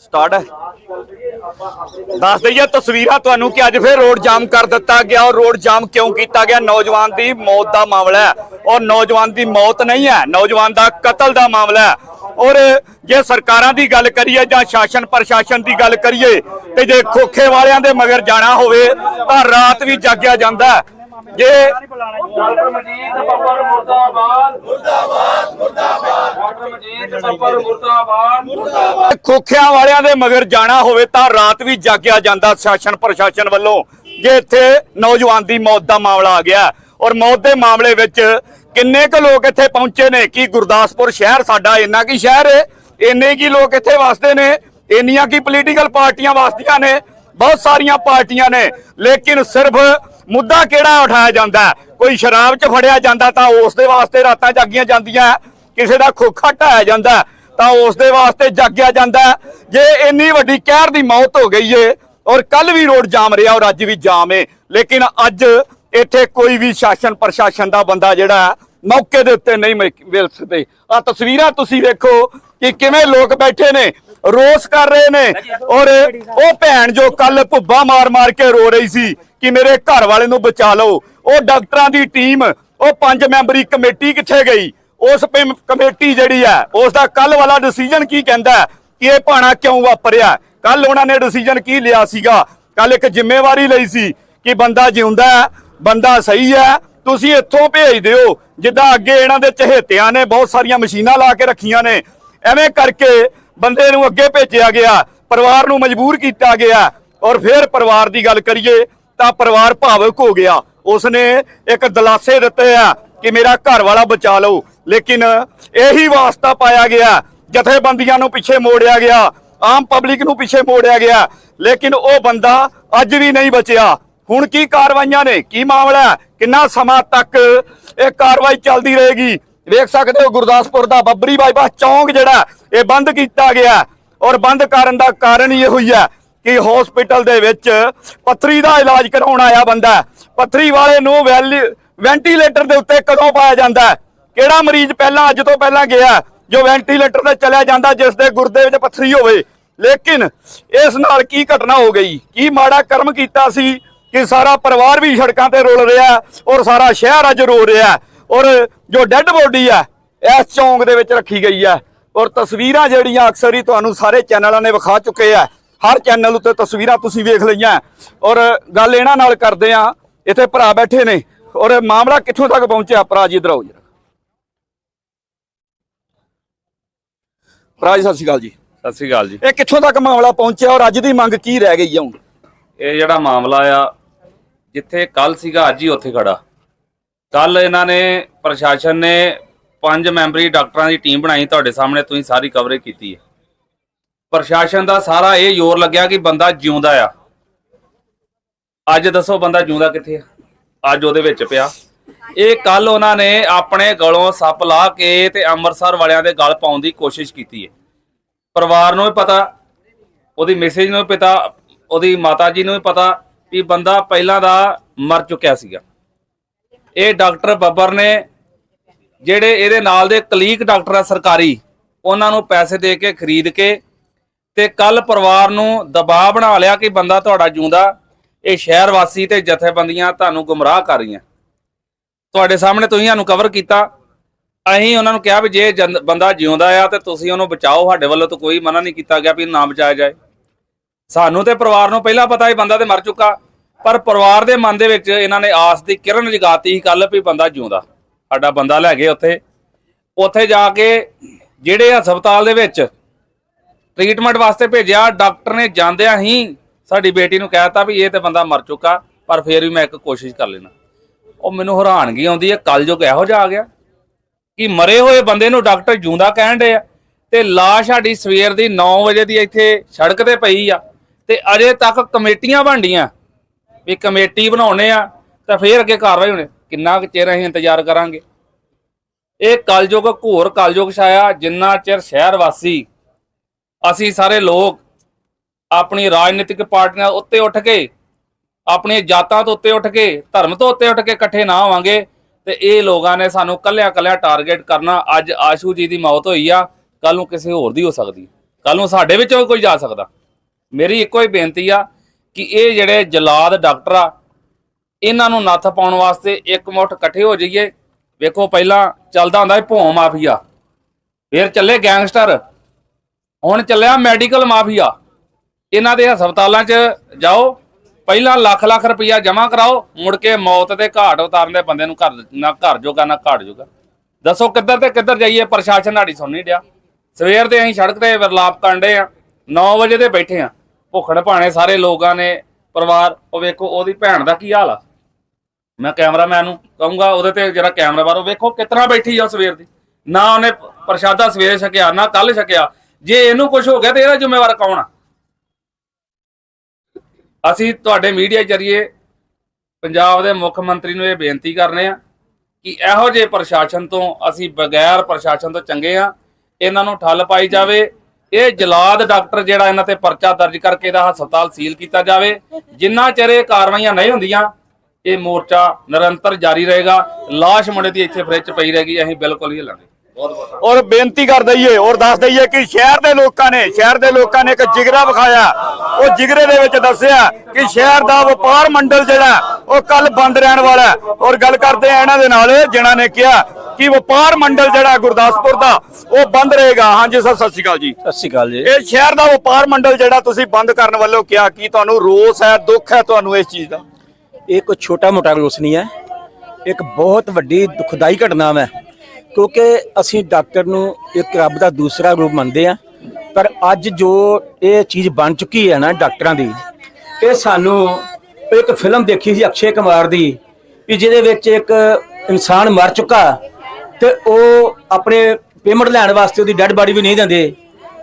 Start ਹੈ। ਦੱਸ ਦਈਏ ਤਸਵੀਰਾਂ ਤੁਹਾਨੂੰ ਕਿ ਅੱਜ ਫਿਰ ਰੋਡ ਜਾਮ ਕਰ ਦਿੱਤਾ ਗਿਆ ਔਰ ਰੋਡ ਜਾਮ ਕਿਉਂ ਕੀਤਾ ਗਿਆ? ਨੌਜਵਾਨ ਦੀ ਮੌਤ ਦਾ ਮਾਮਲਾ ਹੈ ਔਰ ਨੌਜਵਾਨ ਦੀ ਮੌਤ ਨਹੀਂ ਹੈ, ਨੌਜਵਾਨ ਦਾ ਕਤਲ ਦਾ ਮਾਮਲਾ ਹੈ। ਔਰ ਜੇ ਸਰਕਾਰਾਂ ਦੀ ਗੱਲ ਕਰੀਏ ਜਾਂ ਸ਼ਾਸਨ ਪ੍ਰਸ਼ਾਸਨ ਦੀ ਗੱਲ ਕਰੀਏ ਤੇ ਜੇ ਖੋਖੇ ਵਾਲਿਆਂ ਦੇ ਮਗਰ ਜਾਣਾ ਹੋਵੇ ਤਾਂ ਰਾਤ ਵੀ ਜਾਗਿਆ ਜਾਂਦਾ ਜੇ ਡਾਕਟਰ ਮਜੀਦ ਬੱਬਰ ਮੁਰਦਾਬਾਦ ਮੁਰਦਾਬਾਦ ਮੁਰਦਾਬਾਦ ਡਾਕਟਰ ਮਜੀਦ ਬੱਬਰ ਮੁਰਦਾਬਾਦ ਖੋਖਿਆਂ ਵਾਲਿਆਂ ਦੇ ਮਗਰ ਜਾਣਾ ਹੋਵੇ ਤਾਂ ਰਾਤ ਵੀ ਜਾਗਿਆ ਜਾਂਦਾ ਸ਼ਾਸਨ ਪ੍ਰਸ਼ਾਸਨ ਵੱਲੋਂ। ਜੇ ਇੱਥੇ ਨੌਜਵਾਨ ਦੀ ਮੌਤ ਦਾ ਮਾਮਲਾ ਆ ਗਿਆ ਔਰ ਮੌਤ ਦੇ ਮਾਮਲੇ ਵਿੱਚ ਕਿੰਨੇ ਕੁ ਲੋਕ ਇੱਥੇ ਪਹੁੰਚੇ ਨੇ? ਕੀ ਗੁਰਦਾਸਪੁਰ ਸ਼ਹਿਰ ਸਾਡਾ ਇੰਨਾ ਕੀ ਸ਼ਹਿਰ ਹੈ ਇੰਨੇ ਕੀ ਲੋਕ ਇੱਥੇ ਵਸਦੇ ਨੇ? ਇੰਨੀਆਂ ਕੀ ਪੋਲੀਟੀਕਲ ਪਾਰਟੀਆਂ ਵਸਦੀਆਂ ਨੇ? ਬਹੁਤ ਸਾਰੀਆਂ ਪਾਰਟੀਆਂ ਨੇ। ਲੇਕਿਨ ਸਿਰਫ ਮੁੱਦਾ ਕਿਹੜਾ ਉਠਾਇਆ ਜਾਂਦਾ ਕੋਈ ਸ਼ਰਾਬ 'ਚ ਫੜਿਆ ਜਾਂਦਾ ਤਾਂ ਉਸ ਦੇ ਵਾਸਤੇ ਰਾਤਾਂ ਜਾਗੀਆਂ ਜਾਂਦੀਆਂ ਕਿਸੇ ਦਾ ਖੋਖਾ ਢਾਇਆ ਜਾਂਦਾ ਤਾਂ ਉਸ ਦੇ ਵਾਸਤੇ ਜਾਗਿਆ ਜਾਂਦਾ ਜੇ ਇੰਨੀ ਵੱਡੀ ਕਹਿਰ ਦੀ ਮੌਤ ਹੋ ਗਈ ਏ, ਔਰ ਕੱਲ ਵੀ ਰੋਡ ਜਾਮ ਰਿਹਾ ਔਰ ਅੱਜ ਵੀ ਜਾਮ ਏ, ਲੇਕਿਨ ਅੱਜ ਇੱਥੇ ਕੋਈ ਵੀ ਸ਼ਾਸਨ ਪ੍ਰਸ਼ਾਸਨ ਦਾ ਬੰਦਾ ਜਿਹੜਾ ਮੌਕੇ ਦੇ ਉੱਤੇ ਨਹੀਂ ਮਿਲ ਮਿਲ ਸਕਦੇ। ਆ ਤਸਵੀਰਾਂ ਤੁਸੀਂ ਵੇਖੋ ਕਿ ਕਿਵੇਂ ਲੋਕ ਬੈਠੇ ਨੇ, ਰੋਸ ਕਰ ਰਹੇ ਨੇ, ਔਰ ਉਹ ਭੈਣ ਜੋ ਕੱਲ ਭੁੱਬਾ ਮਾਰ ਮਾਰ ਕੇ ਰੋ ਰਹੀ ਸੀ ਕਿ ਮੇਰੇ ਘਰ ਵਾਲੇ ਨੂੰ ਬਚਾ ਲਓ। ਉਹ ਡਾਕਟਰਾਂ ਦੀ ਟੀਮ, ਉਹ ਪੰਜ ਮੈਂਬਰੀ ਕਮੇਟੀ ਕਿੱਥੇ ਗਈ? ਉਸ ਕਮੇਟੀ ਜਿਹੜੀ ਹੈ, ਉਸ ਦਾ ਕੱਲ ਵਾਲਾ ਡਿਸੀਜਨ ਕੀ ਕਹਿੰਦਾ ਕਿ ਇਹ ਭਾਣਾ ਕਿਉਂ ਵਾਪਰਿਆ? ਕੱਲ ਉਹਨਾਂ ਨੇ ਡਿਸੀਜਨ ਕੀ ਲਿਆ ਸੀਗਾ? ਕੱਲ ਇੱਕ ਜ਼ਿੰਮੇਵਾਰੀ ਲਈ ਸੀ ਕਿ ਬੰਦਾ ਜਿਉਂਦਾ ਹੈ, ਬੰਦਾ ਸਹੀ ਹੈ, ਤੁਸੀਂ ਇੱਥੋਂ ਭੇਜ ਦਿਓ। ਜਿੱਦਾਂ ਅੱਗੇ ਇਹਨਾਂ ਦੇ ਚਹੇਤਿਆਂ ਨੇ ਬਹੁਤ ਸਾਰੀਆਂ ਮਸ਼ੀਨਾਂ ਲਾ ਕੇ ਰੱਖੀਆਂ ਨੇ, ਐਵੇਂ ਕਰਕੇ ਬੰਦੇ ਨੂੰ ਅੱਗੇ ਭੇਜਿਆ ਗਿਆ, ਪਰਿਵਾਰ ਨੂੰ ਮਜਬੂਰ ਕੀਤਾ ਗਿਆ। ਔਰ ਫਿਰ ਪਰਿਵਾਰ ਦੀ ਗੱਲ ਕਰੀਏ ਤਾਂ ਪਰਿਵਾਰ ਭਾਵਕ ਹੋ ਗਿਆ। ਉਸਨੇ ਇੱਕ ਦਲਾਸੇ ਦਿੱਤੇ ਆ ਕਿ ਮੇਰਾ ਘਰ ਵਾਲਾ ਬਚਾ ਲਓ। ਲੇਕਿਨ ਇਹੀ ਵਾਸਤਾ ਪਾਇਆ ਗਿਆ। ਜਥੇਬੰਦੀਆਂ ਨੂੰ ਪਿੱਛੇ ਮੋੜਿਆ ਗਿਆ। ਆਮ ਪਬਲਿਕ ਨੂੰ ਪਿੱਛੇ ਮੋੜਿਆ ਗਿਆ। ਲੇਕਿਨ ਉਹ ਬੰਦਾ ਅੱਜ ਵੀ ਨਹੀਂ ਬਚਿਆ। ਹੁਣ ਕੀ ਕਾਰਵਾਈਆਂ ਨੇ? ਕੀ ਮਾਮਲਾ ਕਿੰਨਾ ਸਮਾਂ ਤੱਕ ਇਹ ਕਾਰਵਾਈ ਚੱਲਦੀ ਰਹੇਗੀ? ਵੇਖ ਸਕਦੇ ਹੋ ਗੁਰਦਾਸਪੁਰ ਦਾ ਬੱਬਰੀ ਬਾਈਪਾਸ ਚੌਂਕ ਜਿਹੜਾ, ਇਹ ਬੰਦ ਕੀਤਾ ਗਿਆ। ਔਰ ਬੰਦ ਕਰਨ ਦਾ ਕਾਰਨ ਹੀ ਇਹੋ ਹੀ ਹੈ ਕਿ ਹਸਪੀਟਲ ਦੇ ਵਿੱਚ ਪੱਥਰੀ ਦਾ ਇਲਾਜ ਕਰਾਉਣ ਆਇਆ ਬੰਦਾ ਪੱਥਰੀ ਵਾਲੇ ਨੂੰ ਵੈਲੀ- ਵੈਂਟੀਲੇਟਰ ਦੇ ਉੱਤੇ ਕਦੋਂ ਪਾਇਆ ਜਾਂਦਾ ਕਿਹੜਾ ਮਰੀਜ਼ ਪਹਿਲਾਂ, ਅੱਜ ਤੋਂ ਪਹਿਲਾਂ ਗਿਆ ਜੋ ਵੈਂਟੀਲੇਟਰ ਤੇ ਚਲਿਆ ਜਾਂਦਾ, ਜਿਸ ਦੇ ਗੁਰਦੇ ਵਿੱਚ ਪੱਥਰੀ ਹੋਵੇ? ਲੇਕਿਨ ਇਸ ਨਾਲ ਕੀ ਘਟਨਾ ਹੋ ਗਈ? ਕੀ ਮਾੜਾ ਕਰਮ ਕੀਤਾ ਸੀ ਕਿ ਸਾਰਾ ਪਰਿਵਾਰ ਵੀ ਸੜਕਾਂ ਤੇ ਰੋਲ ਰਿਹਾ ਔਰ ਸਾਰਾ ਸ਼ਹਿਰ ਅੱਜ ਰੋ ਰਿਹਾ ਔਰ ਜੋ ਡੈੱਡ ਬੋਡੀ ਹੈ, ਇਸ ਚੌਂਕ ਦੇ ਵਿੱਚ ਰੱਖੀ ਗਈ ਹੈ। ਔਰ ਤਸਵੀਰਾਂ ਜਿਹੜੀਆਂ ਅਕਸਰ ਹੀ ਤੁਹਾਨੂੰ ਸਾਰੇ ਚੈਨਲਾਂ ਨੇ ਵਿਖਾ ਚੁੱਕੇ ਆ ਹਰ ਚੈਨਲ ਉੱਤੇ ਤਸਵੀਰਾਂ ਤੁਸੀਂ ਵੇਖ ਲਈਆਂ। ਔਰ ਗੱਲ ਇਹਨਾਂ ਨਾਲ ਕਰਦੇ ਆ ਇੱਥੇ ਭਰਾ ਬੈਠੇ ਨੇ। ਔਰ ਮਾਮਲਾ ਕਿੱਥੋਂ ਤੱਕ ਪਹੁੰਚਿਆ? ਭਰਾ ਜੀ ਇਧਰ ਆਓ ਜਰਾ। ਭਰਾ ਜੀ ਸਤਿ ਸ਼੍ਰੀ ਅਕਾਲ ਜੀ। ਸਤਿ ਸ੍ਰੀ ਅਕਾਲ ਜੀ। ਇਹ ਕਿੱਥੋਂ ਤੱਕ ਮਾਮਲਾ ਪਹੁੰਚਿਆ ਔਰ ਅੱਜ ਦੀ ਮੰਗ ਕੀ ਰਹਿ ਗਈ ਹੈ ਹੁਣ? ਇਹ ਜਿਹੜਾ ਮਾਮਲਾ ਆ ਜਿੱਥੇ ਕੱਲ ਸੀਗਾ ਅੱਜ ਹੀ ਉੱਥੇ ਖੜਾ। ਕੱਲ ਇਹਨਾਂ ਨੇ ਪ੍ਰਸ਼ਾਸਨ ਨੇ ਪੰਜ ਮੈਂਬਰੀ ਡਾਕਟਰਾਂ ਦੀ ਟੀਮ ਬਣਾਈ ਤੁਹਾਡੇ ਸਾਹਮਣੇ ਤੁਸੀਂ ਸਾਰੀ ਕਵਰੇਜ ਕੀਤੀ ਹੈ। ਪ੍ਰਸ਼ਾਸਨ ਦਾ ਸਾਰਾ ਇਹ ਜ਼ੋਰ ਲੱਗਿਆ ਕਿ ਬੰਦਾ ਜਿਉਂਦਾ ਆ। ਅੱਜ ਦੱਸੋ ਬੰਦਾ ਜਿਉਂਦਾ ਕਿੱਥੇ ਆ? ਅੱਜ ਉਹਦੇ ਵਿੱਚ ਪਿਆ। ਇਹ ਕੱਲ ਉਹਨਾਂ ਨੇ ਆਪਣੇ ਗਲੋਂ ਸੱਪ ਲਾ ਕੇ ਤੇ ਅੰਮ੍ਰਿਤਸਰ ਵਾਲਿਆਂ ਦੇ ਗਲ ਪਾਉਣ ਦੀ ਕੋਸ਼ਿਸ਼ ਕੀਤੀ ਹੈ ਪਰਿਵਾਰ ਨੂੰ ਵੀ ਪਤਾ, ਉਹਦੀ ਮੈਸੇਜ ਨੂੰ ਵੀ ਪਤਾ, ਉਹਦੀ ਮਾਤਾ ਜੀ ਨੂੰ ਵੀ ਪਤਾ ਵੀ ਬੰਦਾ ਪਹਿਲਾਂ ਦਾ ਮਰ ਚੁੱਕਿਆ ਸੀਗਾ। ਇਹ ਡਾਕਟਰ ਬੱਬਰ ਨੇ, ਜਿਹੜੇ ਇਹਦੇ ਨਾਲ ਦੇ ਕਲੀਕ ਡਾਕਟਰ ਆ ਸਰਕਾਰੀ, ਉਹਨਾਂ ਨੂੰ ਪੈਸੇ ਦੇ ਕੇ ਖਰੀਦ ਕੇ ਤੇ ਕੱਲ ਪਰਿਵਾਰ ਨੂੰ ਦਬਾਅ ਬਣਾ ਲਿਆ ਕਿ ਬੰਦਾ ਤੁਹਾਡਾ ਜਿਉਂਦਾ ਇਹ ਸ਼ਹਿਰ ਵਾਸੀ ਤੇ ਜਥੇਬੰਦੀਆਂ ਤੁਹਾਨੂੰ ਗੁੰਮਰਾਹ ਕਰ ਰਹੀਆਂ। ਤੁਹਾਡੇ ਸਾਹਮਣੇ ਤੁਸੀਂ ਸਾਨੂੰ ਕਵਰ ਕੀਤਾ। ਅਸੀਂ ਉਹਨਾਂ ਨੂੰ ਕਿਹਾ ਵੀ ਜੇ ਬੰਦਾ ਜਿਉਂਦਾ ਆ ਤੇ ਤੁਸੀਂ ਉਹਨੂੰ ਬਚਾਓ, ਸਾਡੇ ਵੱਲੋਂ ਤਾਂ ਕੋਈ ਮਨਾ ਨਹੀਂ ਕੀਤਾ ਗਿਆ ਵੀ ਨਾ ਬਚਾਇਆ ਜਾਏ। ਸਾਨੂੰ ਤੇ ਪਰਿਵਾਰ ਨੂੰ ਪਹਿਲਾਂ ਪਤਾ ਹੀ ਬੰਦਾ ਤੇ ਮਰ ਚੁੱਕਾ, ਪਰ ਪਰਿਵਾਰ ਦੇ ਮਨ ਦੇ ਵਿੱਚ ਇਹਨਾਂ ਨੇ ਆਸ ਦੀ ਕਿਰਨ ਜਗਾਤੀ ਸੀ ਕੱਲ ਵੀ ਬੰਦਾ ਜਿਉਂਦਾ। ਸਾਡਾ ਬੰਦਾ ਲੈ ਗਏ ਉੱਥੇ। ਉੱਥੇ ਜਾ ਕੇ ਜਿਹੜੇ ਹਸਪਤਾਲ ਦੇ ਵਿੱਚ ਟ੍ਰੀਟਮੈਂਟ ਵਾਸਤੇ ਭੇਜਿਆ, ਡਾਕਟਰ ਨੇ ਜਾਂਦਿਆਂ ਹੀ ਸਾਡੀ ਬੇਟੀ ਨੂੰ ਕਹਿਤਾ ਵੀ ਇਹ ਤੇ ਬੰਦਾ ਮਰ ਚੁੱਕਾ, ਪਰ ਫੇਰ ਵੀ ਮੈਂ ਇੱਕ ਕੋਸ਼ਿਸ਼ ਕਰ ਲੈਣਾ ਉਹ ਮੈਨੂੰ ਹੈਰਾਨਗੀ ਆਉਂਦੀ ਹੈ ਕੱਲ ਇਹੋ ਜਿਹਾ ਆ ਗਿਆ। ਕਿ ਮਰੇ ਹੋਏ ਬੰਦੇ ਨੂੰ ਡਾਕਟਰ ਜਿਉਂਦਾ ਕਹਿਣ ਦੇ ਆ, ਤੇ ਲਾਸ਼ ਸਾਡੀ ਸਵੇਰ ਦੀ 9 ਵਜੇ ਦੀ ਇੱਥੇ ਸੜਕ ਤੇ ਪਈ ਆ, ਤੇ ਅਜੇ ਤੱਕ ਕਮੇਟੀਆਂ ਬਣਦੀਆਂ ਵੀ ਕਮੇਟੀ ਬਣਾਉਣੇ ਆ, ਤਾਂ ਫੇਰ ਅੱਗੇ ਕਾਰਵਾਈ ਹੋਣੀ, ਕਿੰਨਾ ਕੁ ਚਿਰ ਅਸੀਂ ਇੰਤਜ਼ਾਰ ਕਰਾਂਗੇ? ਇਹ ਕਲਯੁਗ ਘੋਰ ਕਲਯੁਗ ਛਾਇਆ, ਜਿੰਨਾ ਚਿਰ ਸ਼ਹਿਰ ਵਾਸੀ ਅਸੀਂ ਸਾਰੇ ਲੋਕ ਆਪਣੀ ਰਾਜਨੀਤਿਕ ਪਾਰਟੀਆਂ ਉੱਤੇ ਉੱਠ ਕੇ, ਆਪਣੀਆਂ ਜਾਤਾਂ ਤੋਂ ਉੱਤੇ ਉੱਠ ਕੇ, ਧਰਮ ਤੋਂ ਉੱਤੇ ਉੱਠ ਕੇ ਇਕੱਠੇ ਨਾ ਹੋਵਾਂਗੇ ਤੇ ਇਹ ਲੋਕਾਂ ਨੇ ਸਾਨੂੰ ਕੱਲਿਆ ਕੱਲਿਆ ਟਾਰਗੇਟ ਕਰਨਾ ਅੱਜ ਆਸ਼ੂ ਜੀ ਦੀ ਮੌਤ ਹੋਈ ਆ ਕੱਲ ਨੂੰ ਕਿਸੇ ਹੋਰ ਦੀ ਹੋ ਸਕਦੀ। ਕੱਲ ਨੂੰ ਸਾਡੇ ਵਿੱਚੋਂ ਵੀ ਕੋਈ ਜਾ ਸਕਦਾ। ਮੇਰੀ ਇੱਕੋ ਹੀ ਬੇਨਤੀ ਆ ਕਿ ਇਹ ਜਿਹੜੇ ਜਲਾਦ ਡਾਕਟਰ ਆ, ਇਹਨਾਂ ਨੂੰ ਨੱਥ ਪਾਉਣ ਵਾਸਤੇ ਇੱਕ ਮੁੱਠ ਇਕੱਠੇ ਹੋ ਜਾਈਏ। ਵੇਖੋ, ਪਹਿਲਾਂ ਚੱਲਦਾ ਹੁੰਦਾ ਭੋਂ ਮਾਫੀਆ। ਫਿਰ ਚੱਲੇ ਗੈਂਗਸਟਰ। ਹੁਣ ਚੱਲਿਆ ਮੈਡੀਕਲ ਮਾਫੀਆ। ਇਹਨਾਂ ਦੇ ਹਸਪਤਾਲਾਂ 'ਚ ਜਾਓ, ਪਹਿਲਾਂ ਲੱਖ ਲੱਖ ਰੁਪਈਆ ਜਮ੍ਹਾਂ ਕਰਾਓ, ਮੁੜ ਕੇ ਮੌਤ ਦੇ ਘਾਟ ਉਤਾਰਨ ਦੇ ਬੰਦੇ ਨੂੰ ਘਰ ਨਾ ਘਰ ਜੋਗਾ, ਨਾ ਘਾਟ ਜੋਗਾ। ਦੱਸੋ ਕਿੱਧਰ ਤੇ ਕਿੱਧਰ ਜਾਈਏ, ਪ੍ਰਸ਼ਾਸਨ ਸਾਡੀ ਸੁਣਨੀ ਡਿਆ ਸਵੇਰ ਦੇ ਅਸੀਂ ਸੜਕ ਤੇ ਵਿਰਲਾਪ ਕਾਂਡੇ ਆ 9 ਵਜੇ ਦੇ ਬੈਠੇ ਆ ਭੁੱਖੜ ਭਾਣੇ ਸਾਰੇ ਲੋਕਾਂ ਨੇ, ਪਰਿਵਾਰ, ਉਹ ਵੇਖੋ, ਉਹਦੀ ਭੈਣ ਦਾ ਕੀ ਹਾਲ ਆ? ਮੈਂ ਕੈਮਰਾਮੈਨ ਨੂੰ ਕਹੂੰਗਾ, ਉਹਦੇ ਤੇ ਜਿਹੜਾ ਕੈਮਰਾ ਬਾਰੋ ਵੇਖੋ, ਕਿਤਨਾ ਬੈਠੀ ਆ ਸਵੇਰ ਦੀ। ਨਾ ਉਹਨੇ ਪ੍ਰਸ਼ਾਦਾ ਸਵੇਰੇ ਛਕਿਆ, ਨਾ ਕੱਲ ਛਕਿਆ। ਜੇ ਇਹਨੂੰ ਕੁਝ ਹੋ ਗਿਆ ਤੇ ਇਹਦਾ ਜ਼ਿੰਮੇਵਾਰ ਕੌਣ ਆ? ਅਸੀਂ ਤੁਹਾਡੇ ਮੀਡੀਆ ਜਰੀਏ ਪੰਜਾਬ ਦੇ ਮੁੱਖ ਮੰਤਰੀ ਨੂੰ ਇਹ ਬੇਨਤੀ ਕਰਨੇ ਆ ਕਿ ਇਹੋ ਜਿਹੇ ਪ੍ਰਸ਼ਾਸਨ ਤੋਂ ਅਸੀਂ ਬਗੈਰ ਪ੍ਰਸ਼ਾਸਨ ਤੋਂ ਚੰਗੇ ਆ, ਇਹਨਾਂ ਨੂੰ ਠੱਲ ਪਾਈ ਜਾਵੇ। ਇਹ ਜਲਾਦ ਡਾਕਟਰ ਜਿਹੜਾ ਇਹਨਾਂ ਤੇ ਪਰਚਾ ਦਰਜ ਕਰਕੇ ਇਹਦਾ ਹਸਪਤਾਲ ਸੀਲ ਕੀਤਾ ਜਾਵੇ। ਜਿੰਨਾ ਚਿਰ ਇਹ ਕਾਰਵਾਈਆਂ ਨਹੀਂ ਹੁੰਦੀਆਂ, ਇਹ ਮੋਰਚਾ ਨਿਰੰਤਰ ਜਾਰੀ ਰਹੇਗਾ। ਲਾਸ਼ ਮੁੰਡੇ ਦੀ ਇੱਥੇ ਫ੍ਰਿਜ ਪਈ ਰਹੇਗੀ, ਅਸੀਂ ਬਿਲਕੁਲ ਹੀ ਹਿੱਲਾਂਗੇ। ਔਰ ਬੇਨਤੀ ਕਰ ਦਈਏ ਔਰ ਦੱਸ ਦਈਏ ਕਿ ਸ਼ਹਿਰ ਦੇ ਲੋਕਾਂ ਨੇ ਸ਼ਹਿਰ ਦੇ ਲੋਕਾਂ ਨੇ ਇੱਕ ਜਿਗਰਾ ਵਿਖਾਇਆ। ਉਹ ਜਿਗਰੇ ਦੇ ਵਿੱਚ ਦੱਸਿਆ ਕਿ ਸ਼ਹਿਰ ਦਾ ਵਪਾਰ ਮੰਡਲ ਜਿਹੜਾ ਉਹ ਕੱਲ ਬੰਦ ਰਹਿਣ ਵਾਲਾ। ਔਰ ਗੱਲ ਕਰਦੇ ਆ ਇਹਨਾਂ ਦੇ ਨਾਲ ਜਿਨ੍ਹਾਂ ਨੇ ਕਿਹਾ ਕਿ ਵਪਾਰ ਮੰਡਲ ਜਿਹੜਾ ਗੁਰਦਾਸਪੁਰ ਦਾ ਉਹ ਬੰਦ ਰਹੇਗਾ। ਹਾਂਜੀ ਸਰ ਸਤਿ ਸ਼੍ਰੀ ਅਕਾਲ ਜੀ। ਸਤਿ ਸ਼੍ਰੀ ਅਕਾਲ ਜੀ। ਇਹ ਸ਼ਹਿਰ ਦਾ ਵਪਾਰ ਮੰਡਲ ਜਿਹੜਾ ਤੁਸੀਂ ਬੰਦ ਕਰਨ ਵੱਲੋਂ ਕਿਹਾ ਕੀ ਤੁਹਾਨੂੰ ਰੋਸ ਹੈ ਦੁੱਖ ਹੈ ਤੁਹਾਨੂੰ ਇਸ ਚੀਜ਼ ਦਾ? ਇਹ ਕੋਈ ਛੋਟਾ ਮੋਟਾ ਰੋਸ ਨਹੀਂ ਹੈ। ਇੱਕ ਬਹੁਤ ਵੱਡੀ ਦੁਖਦਾਈ ਘਟਨਾ ਹੈ। ਕਿਉਂਕਿ ਅਸੀਂ ਡਾਕਟਰ ਨੂੰ ਇੱਕ ਰੱਬ ਦਾ ਦੂਸਰਾ ਰੂਪ ਮੰਨਦੇ ਆ ਪਰ ਅੱਜ ਜੋ ਇਹ ਚੀਜ਼ ਬਣ ਚੁੱਕੀ ਹੈ ਨਾ ਡਾਕਟਰਾਂ ਦੀ, ਇਹ ਸਾਨੂੰ ਇੱਕ ਫਿਲਮ ਦੇਖੀ ਸੀ ਅਕਸ਼ੇ ਕੁਮਾਰ ਦੀ, ਵੀ ਜਿਹਦੇ ਵਿੱਚ ਇੱਕ ਇਨਸਾਨ ਮਰ ਚੁੱਕਾ ਤੇ ਉਹ ਆਪਣੇ ਪੇਮੈਂਟ ਲੈਣ ਵਾਸਤੇ ਉਹਦੀ ਡੈੱਡ ਬਾਡੀ ਵੀ ਨਹੀਂ ਦਿੰਦੇ,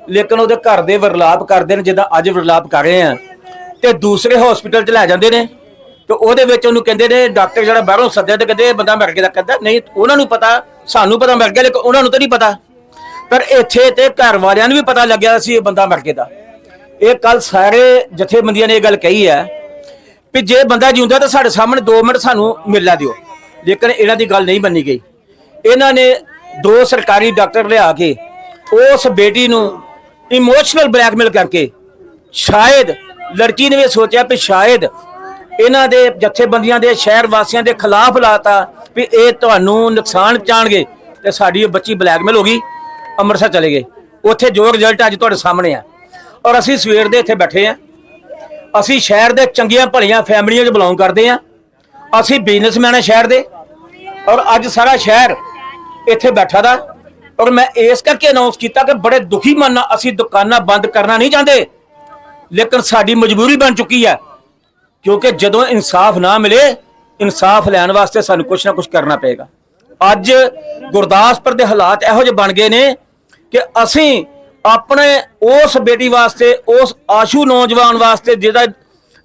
ਲੇਕਿਨ ਉਹਦੇ ਘਰ ਦੇ ਵਰਲਾਪ ਕਰਦੇ ਨੇ, ਜਿੱਦਾਂ ਅੱਜ ਵਰਲਾਪ ਕਰ ਰਹੇ ਆ ਤੇ ਦੂਸਰੇ ਹਸਪੀਟਲ 'ਚ ਲੈ ਜਾਂਦੇ ਨੇ, ਤੇ ਉਹਦੇ ਵਿੱਚ ਉਹਨੂੰ ਕਹਿੰਦੇ ਨੇ, ਡਾਕਟਰ ਜਿਹੜਾ ਬਾਹਰੋਂ ਸੱਦਿਆ ਤੇ ਕਹਿੰਦੇ ਇਹ ਬੰਦਾ ਮਰ ਗਿਆ, ਕਹਿੰਦਾ ਨਹੀਂ, ਉਹਨਾਂ ਨੂੰ ਪਤਾ ਸਾਨੂੰ ਪਤਾ ਮਰ ਗਿਆ, ਲੇਕਿਨ ਉਹਨਾਂ ਨੂੰ ਤਾਂ ਨਹੀਂ ਪਤਾ। ਪਰ ਇੱਥੇ ਤੇ ਘਰ ਵਾਲਿਆਂ ਨੂੰ ਵੀ ਪਤਾ ਲੱਗਿਆ ਸੀ ਇਹ ਬੰਦਾ ਮਰ ਗਿਆ ਦਾ। ਇਹ ਕੱਲ ਸਾਰੇ ਜਥੇਬੰਦੀਆਂ ਨੇ ਇਹ ਗੱਲ ਕਹੀ ਹੈ ਵੀ ਜੇ ਬੰਦਾ ਜਿਉਂਦਾ ਤਾਂ ਸਾਡੇ ਸਾਹਮਣੇ 2 ਮਿੰਟ ਸਾਨੂੰ ਮਿਲਣਾ ਦਿਓ। ਲੇਕਿਨ ਇਹਨਾਂ ਦੀ ਗੱਲ ਨਹੀਂ ਮੰਨੀ ਗਈ। ਇਹਨਾਂ ਨੇ ਦੋ ਸਰਕਾਰੀ ਡਾਕਟਰ ਲਿਆ ਕੇ ਉਸ ਬੇਟੀ ਨੂੰ ਇਮੋਸ਼ਨਲ ਬਲੈਕਮੇਲ ਕਰਕੇ ਸ਼ਾਇਦ ਲੜਕੀ ਨੇ ਵੀ ਸੋਚਿਆ ਕਿ ਸ਼ਾਇਦ ਇਹਨਾਂ ਦੇ ਜਥੇਬੰਦੀਆਂ ਦੇ ਸ਼ਹਿਰ ਵਾਸੀਆਂ ਦੇ ਖਿਲਾਫ ਲਾਤਾ ਵੀ ਇਹ ਤੁਹਾਨੂੰ ਨੁਕਸਾਨ ਪਹੁੰਚਾਣਗੇ ਤੇ ਸਾਡੀ ਇਹ ਬੱਚੀ ਬਲੈਕਮੇਲ ਹੋ ਗਈ, ਅੰਮ੍ਰਿਤਸਰ ਚਲੇ ਗਏ। ਉੱਥੇ ਜੋ ਰਿਜ਼ਲਟ ਅੱਜ ਤੁਹਾਡੇ ਸਾਹਮਣੇ ਆ। ਔਰ ਅਸੀਂ ਸਵੇਰ ਦੇ ਇੱਥੇ ਬੈਠੇ ਆ। ਅਸੀਂ ਸ਼ਹਿਰ ਦੇ ਚੰਗੀਆਂ ਭਲੀਆਂ ਫੈਮਲੀਆਂ 'ਚ ਬਿਲੋਂਗ ਕਰਦੇ ਆ। ਅਸੀਂ ਬਿਜ਼ਨਸਮੈਨ ਆ ਸ਼ਹਿਰ ਦੇ। ਔਰ ਅੱਜ ਸਾਰਾ ਸ਼ਹਿਰ ਇੱਥੇ ਬੈਠਾ ਦਾ। ਔਰ ਮੈਂ ਇਸ ਕਰਕੇ ਅਨਾਉਂਸ ਕੀਤਾ ਕਿ ਬੜੇ ਦੁਖੀ ਮਨ ਨਾਲ ਅਸੀਂ ਦੁਕਾਨਾਂ ਬੰਦ ਕਰਨਾ ਨਹੀਂ ਚਾਹੁੰਦੇ। ਲੇਕਿਨ ਸਾਡੀ ਮਜਬੂਰੀ ਬਣ ਚੁੱਕੀ ਹੈ ਕਿਉਂਕਿ ਜਦੋਂ ਇਨਸਾਫ ਨਾ ਮਿਲੇ ਇਨਸਾਫ ਲੈਣ ਵਾਸਤੇ ਸਾਨੂੰ ਕੁਝ ਨਾ ਕੁਝ ਕਰਨਾ ਪਏਗਾ। ਅੱਜ ਗੁਰਦਾਸਪੁਰ ਦੇ ਹਾਲਾਤ ਇਹੋ ਜਿਹੇ ਬਣ ਗਏ ਨੇ ਕਿ ਅਸੀਂ ਆਪਣੇ ਉਸ ਬੇਟੀ ਵਾਸਤੇ, ਉਸ ਆਸ਼ੂ ਨੌਜਵਾਨ ਵਾਸਤੇ ਜਿਹਦਾ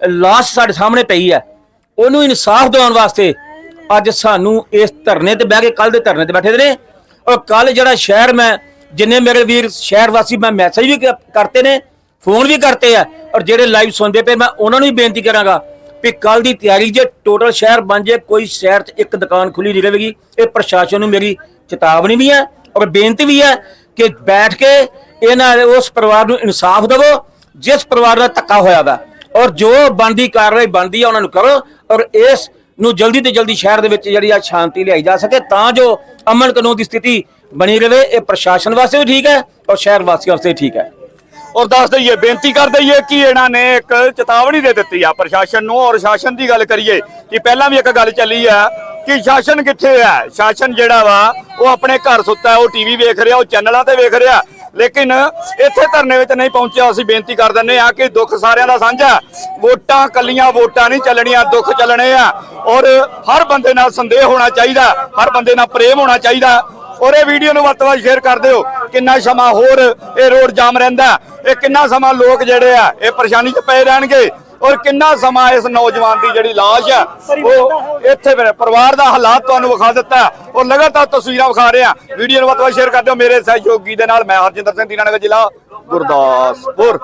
ਲਾਸ਼ ਸਾਡੇ ਸਾਹਮਣੇ ਪਈ ਹੈ, ਉਹਨੂੰ ਇਨਸਾਫ ਦਿਵਾਉਣ ਵਾਸਤੇ ਅੱਜ ਸਾਨੂੰ ਇਸ ਧਰਨੇ ਤੇ ਬਹਿ ਕੇ ਕੱਲ ਦੇ ਧਰਨੇ ਤੇ ਬੈਠੇ ਦੇ ਨੇ। ਔਰ ਕੱਲ ਜਿਹੜਾ ਸ਼ਹਿਰ ਮੈਂ, ਜਿੰਨੇ ਮੇਰੇ ਵੀਰ ਸ਼ਹਿਰ ਵਾਸੀ, ਮੈਂ ਮੈਸੇਜ ਵੀ ਕਰਤੇ ਨੇ ਫੋਨ ਵੀ ਕਰਤੇ ਆ, ਔਰ ਜਿਹੜੇ ਲਾਈਵ ਸੁਣਦੇ ਪਏ, ਮੈਂ ਉਹਨਾਂ ਨੂੰ ਵੀ ਬੇਨਤੀ ਕਰਾਂਗਾ ਵੀ ਕੱਲ ਦੀ ਤਿਆਰੀ ਜੇ ਟੋਟਲ ਸ਼ਹਿਰ ਬਣ ਜੇ, ਕੋਈ ਸ਼ਹਿਰ 'ਚ ਇੱਕ ਦੁਕਾਨ ਖੁੱਲੀ ਨਹੀਂ ਰਹੇਗੀ, ਇਹ ਪ੍ਰਸ਼ਾਸਨ ਨੂੰ ਮੇਰੀ ਚੇਤਾਵਨੀ ਵੀ ਹੈ ਔਰ ਬੇਨਤੀ ਵੀ ਹੈ ਕਿ ਬੈਠ ਕੇ ਇਹਨਾਂ ਉਸ ਪਰਿਵਾਰ ਨੂੰ ਇਨਸਾਫ ਦਿਵੋ, ਜਿਸ ਪਰਿਵਾਰ ਦਾ ਧੱਕਾ ਹੋਇਆ ਵਾ। ਔਰ ਜੋ ਬਣਦੀ ਕਾਰਵਾਈ ਬਣਦੀ ਆ, ਉਹਨਾਂ ਨੂੰ ਕਰੋ ਔਰ ਇਸ ਨੂੰ ਜਲਦੀ ਤੋਂ ਜਲਦੀ ਸ਼ਹਿਰ ਦੇ ਵਿੱਚ ਜਿਹੜੀ ਆ ਸ਼ਾਂਤੀ ਲਿਆਈ ਜਾ ਸਕੇ, ਤਾਂ ਜੋ ਅਮਨ ਕਾਨੂੰਨ ਦੀ ਸਥਿਤੀ ਬਣੀ ਰਹੇ ਇਹ ਪ੍ਰਸ਼ਾਸਨ ਵਾਸਤੇ ਵੀ ਠੀਕ ਹੈ ਔਰ ਸ਼ਹਿਰ ਵਾਸੀਆਂ ਵਾਸਤੇ ਵੀ ਠੀਕ ਹੈ। ਔਰ ਦੱਸ ਦਈਏ, ਬੇਨਤੀ ਕਰ ਦਈਏ ਕਿ ਇਹਨਾਂ ਨੇ ਇੱਕ ਚੇਤਾਵਨੀ ਦੇ ਦਿੱਤੀ ਆ ਪ੍ਰਸ਼ਾਸਨ ਨੂੰ। ਔਰ ਸ਼ਾਸਨ ਦੀ ਗੱਲ ਕਰੀਏ ਕਿ ਪਹਿਲਾਂ ਵੀ ਇੱਕ ਗੱਲ ਚੱਲੀ ਆ ਕਿ ਸ਼ਾਸਨ ਕਿੱਥੇ ਹੈ ਸ਼ਾਸਨ ਜਿਹੜਾ ਵਾ, ਉਹ ਆਪਣੇ ਘਰ ਸੁੱਤਾ ਹੈ ਉਹ ਟੀਵੀ ਵੇਖ ਰਿਹਾ, ਉਹ ਚੈਨਲਾਂ ਤੇ ਵੇਖ ਰਿਹਾ। ਲੇਕਿਨ ਇੱਥੇ ਧਰਨੇ ਵਿੱਚ ਨਹੀਂ ਪਹੁੰਚਿਆ, ਅਸੀਂ ਬੇਨਤੀ ਕਰ ਦਿੰਦੇ ਆ ਕਿ ਦੁੱਖ ਸਾਰਿਆਂ ਦਾ ਸਾਂਝਾ ਵੋਟਾਂ ਕੱਲੀਆਂ ਵੋਟਾਂ ਨਹੀਂ ਚੱਲਣੀਆਂ, ਦੁੱਖ ਚੱਲਣੇ ਆ। ਔਰ ਹਰ ਬੰਦੇ ਨਾਲ ਸੰਦੇਹ ਹੋਣਾ ਚਾਹੀਦਾ, ਹਰ ਬੰਦੇ ਨਾਲ ਪ੍ਰੇਮ ਹੋਣਾ ਚਾਹੀਦਾ। ਔਰ ਇਹ ਵੀਡੀਓ ਨੂੰ ਵੱਧ ਤੋਂ ਵੱਧ ਸ਼ੇਅਰ ਕਰ ਦਿਓ। ਕਿੰਨਾ ਸਮਾਂ ਹੋਰ ਇਹ ਰੋਡ ਜਾਮ ਰਹਿੰਦਾ ਇਹ ਕਿੰਨਾ ਸਮਾਂ ਲੋਕ ਜਿਹੜੇ ਆ, ਇਹ ਪਰੇਸ਼ਾਨੀ 'ਚ ਪਏ ਰਹਿਣਗੇ। ਔਰ ਕਿੰਨਾ ਸਮਾਂ ਇਸ ਨੌਜਵਾਨ ਦੀ ਜਿਹੜੀ ਲਾਸ਼ ਹੈ ਉਹ ਇੱਥੇ ਫਿਰ ਪਰਿਵਾਰ ਦਾ ਹਾਲਾਤ ਤੁਹਾਨੂੰ ਵਿਖਾ ਦਿੱਤਾ ਔਰ ਲਗਾਤਾਰ ਤਸਵੀਰਾਂ ਵਿਖਾ ਰਹੇ ਆ ਵੀਡੀਓ ਨੂੰ ਵੱਧ ਤੋਂ ਵੱਧ ਸ਼ੇਅਰ ਕਰ ਦਿਓ। ਮੇਰੇ ਸਹਿਯੋਗੀ ਦੇ ਨਾਲ ਮੈਂ ਹਰਜਿੰਦਰ ਸਿੰਘ, ਦੀਨਾਨਗਰ ਜ਼ਿਲ੍ਹਾ ਗੁਰਦਾਸਪੁਰ।